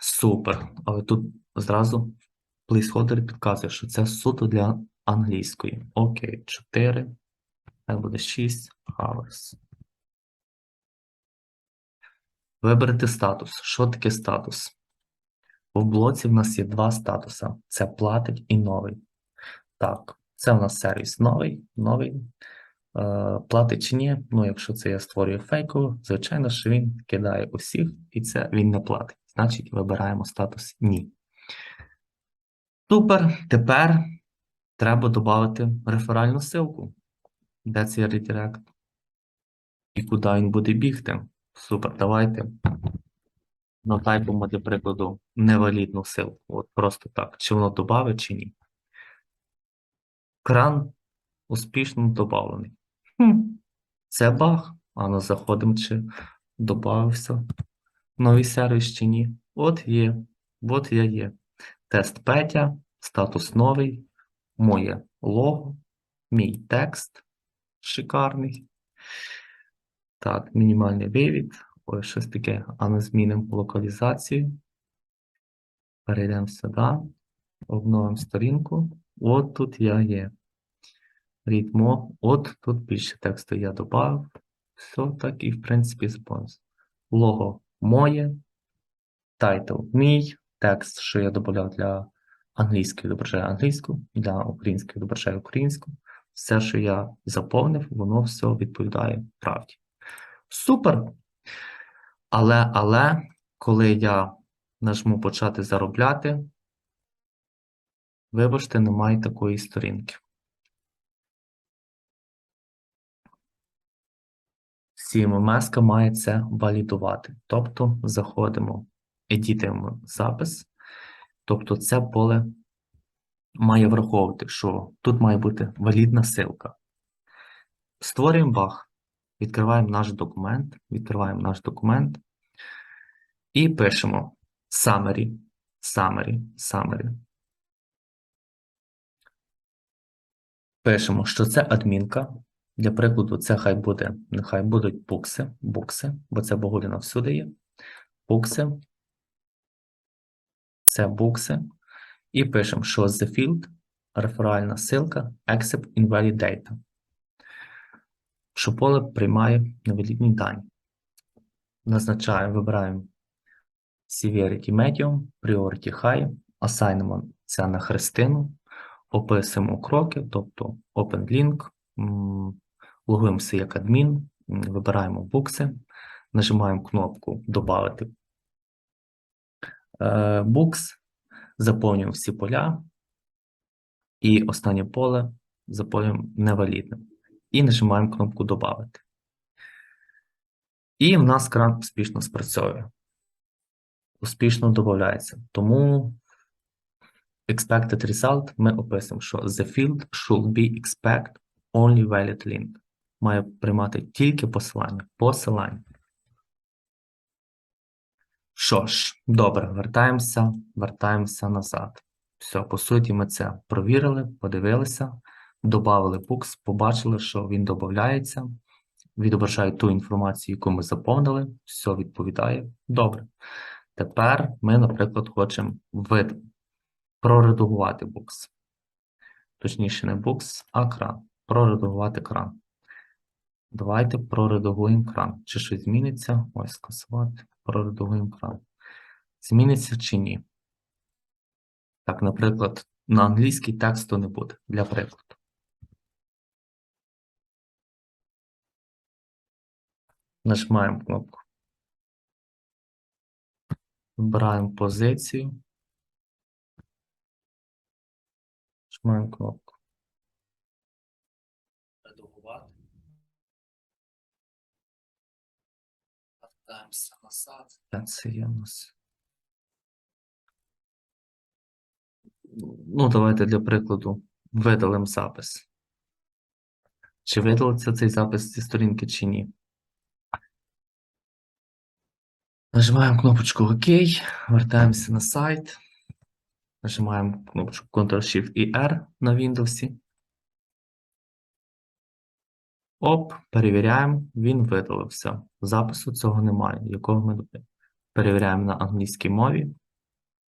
Супер. Але тут зразу placeholder підказує, що це суто для англійської. Окей, 4. Хай буде 6 hours. Виберете статус. Що таке статус? У блоці в нас є два статуса: це платить і новий. Так, це у нас сервіс новий, новий. Е, платить чи ні? Ну, якщо це я створюю фейково, звичайно, що він кидає усіх, і це він не платить. Значить, вибираємо статус ні. Супер. Тепер треба додати реферальну ссылку. Де цей редирект? І куди він буде бігти? Супер, давайте. Натайпимо для прикладу невалідну ссылку. От просто так. Чи воно додавить, чи ні. Кран успішно додавлений. Хм. Це баг. А ну заходимо, чи додався новий сервіс чи ні. От є. От я є. Тест Петя, статус новий, моє лого, мій текст шикарний. Так, мінімальний вивід. Ой, щось таке, а ми змінимо локалізацію. Перейдемо сюди, обновимо сторінку. От тут я є. Рідмо, от тут більше тексту я додав. Все так і в принципі спонс. Лого моє, тайтл мій, текст, що я додав для англійської, відображаю англійську, для української відображаю українську. Все, що я заповнив, воно все відповідає правді. Супер! Але, але, коли я нажму почати заробляти, вибачте, немає такої сторінки. CMMS має це валідувати. Тобто заходимо, едітуємо запис. Тобто це поле має враховувати, що тут має бути валідна ссылка. Створюємо баг, відкриваємо наш документ, відкриваємо наш документ і пишемо summary, summary, summary. Пишемо, що це адмінка. Для прикладу, це хай буде, нехай будуть букси, букси, бо це Богуліна всюди є. Букси. Це букси. І пишемо, що the field, реферальна ссылка, accept invalid data. Що поле приймає невалідні дані. Назначаємо, вибираємо Severity Medium, Priority High, асайнемо це на хрестину, описуємо кроки, тобто Open Link, логуємося як адмін, вибираємо букси, нажимаємо кнопку Добавити е, букс, заповнюємо всі поля, і останнє поле заповнюємо невалідним. І нажимаємо кнопку Добавити. І в нас кран успішно спрацьовує. Успішно додається. Тому expected result ми описуємо, що the field should be expect only valid link. Має приймати тільки посилання. Посилання. Що ж, добре, вертаємося, вертаємося назад. Все, по суті, ми це провірили, подивилися, додали букс, побачили, що він додається, відображає ту інформацію, яку ми заповнили, все відповідає. Добре. Тепер ми, наприклад, хочемо вид проредагувати букс. Точніше, не букс, а кран. Проредагувати кран. Давайте проредагуємо кран. Чи щось зміниться? Ось скасувати. Проредагуємо кран. Зміниться чи ні? Так, наприклад, на англійський тексту не буде, для прикладу. Нажимаємо кнопку. Вибираємо позицію. Нажимаємо кнопку. Редагувати. Вертаємося назад. Де це є у нас? Ну, давайте для прикладу видалимо запис. Чи видалиться цей запис зі сторінки, чи ні? Нажимаємо кнопочку ОК, вертаємося на сайт. Нажимаємо кнопочку Ctrl-Shift і R на Windows. Оп, перевіряємо, він видалився. Запису цього немає, якого ми додаємо. Перевіряємо на англійській мові.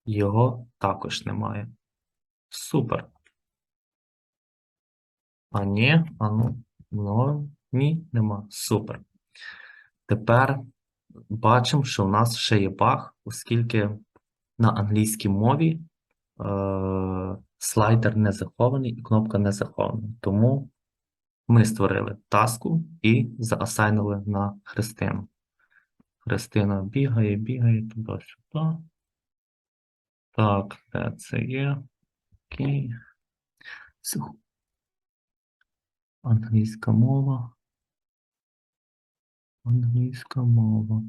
Його також немає. Супер. А ні, а ну, ну, ні, нема. Супер. Тепер бачимо, що в нас ще є баг, оскільки на англійській мові е, слайдер не захований і кнопка не захована. Тому ми створили таску і заасайнили на Христину. Христина бігає, бігає туди-сюди. Так, де це є? Окей. Англійська мова. Англійська мова.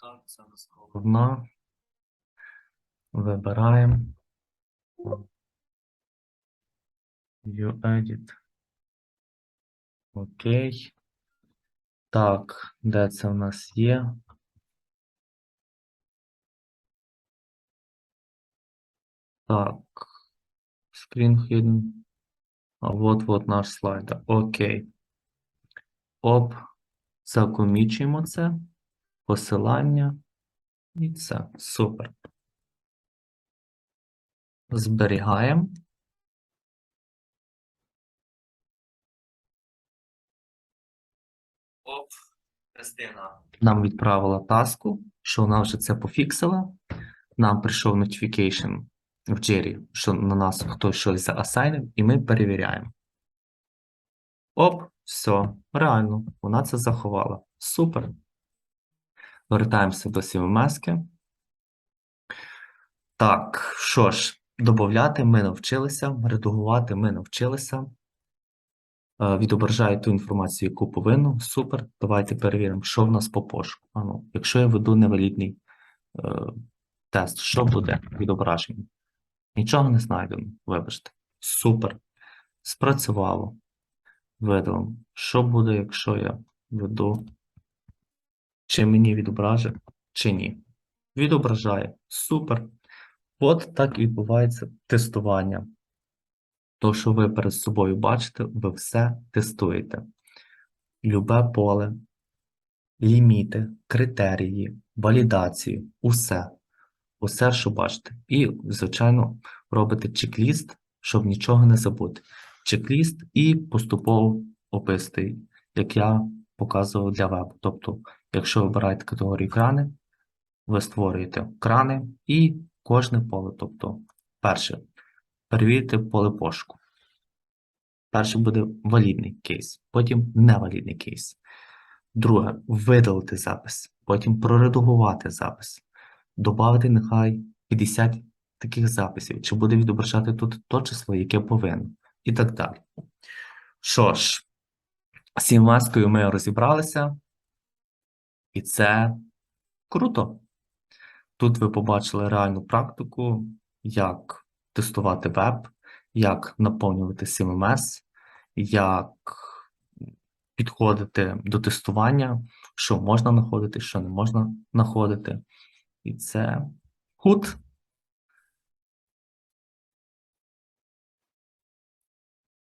Так, це головна. Вибираємо. Edit. Окей. Так, де це у нас є? Так. Screen hidden. А от от наш слайдер. Окей. Оп. Закомічуємо це. Посилання. І це. Супер. Зберігаємо. Оп. Христина нам відправила таску, що вона вже це пофіксила. Нам прийшов notification в Джері, що на нас хтось щось заасайнив, і ми перевіряємо. Оп, все, реально, вона це заховала. Супер. Вертаємося до CMS. Так, що ж, додати ми навчилися, редагувати ми навчилися. Е, Відображає ту інформацію, яку повинно. Супер. Давайте перевіримо, що в нас по пошуку. А ну, якщо я веду невалідний е, тест, що буде відображення? Нічого не знайдено, вибачте. Супер. Спрацювало. Видалимо. Що буде, якщо я веду, чи мені відображить, чи ні? Відображає. Супер. От так і відбувається тестування. То, що ви перед собою бачите, ви все тестуєте. Любе поле, ліміти, критерії, валідацію, усе. Усе, що бачите. І, звичайно, робите чек-ліст, щоб нічого не забути. Чек-ліст і поступово описуєте, як я показував для вебу. Тобто, якщо ви обираєте категорію крани, ви створюєте крани і кожне поле. Тобто, перше, перевірте поле пошуку. Перше буде валідний кейс, потім невалідний кейс. Друге, видалити запис, потім проредагувати запис, додати нехай 50 таких записів, чи буде відображати тут то число, яке повинно, і так далі. Що ж, з CMS-кою ми розібралися, і це круто. Тут ви побачили реальну практику, як тестувати веб, як наповнювати CMS, як підходити до тестування, що можна знаходити, що не можна знаходити. І це гуд.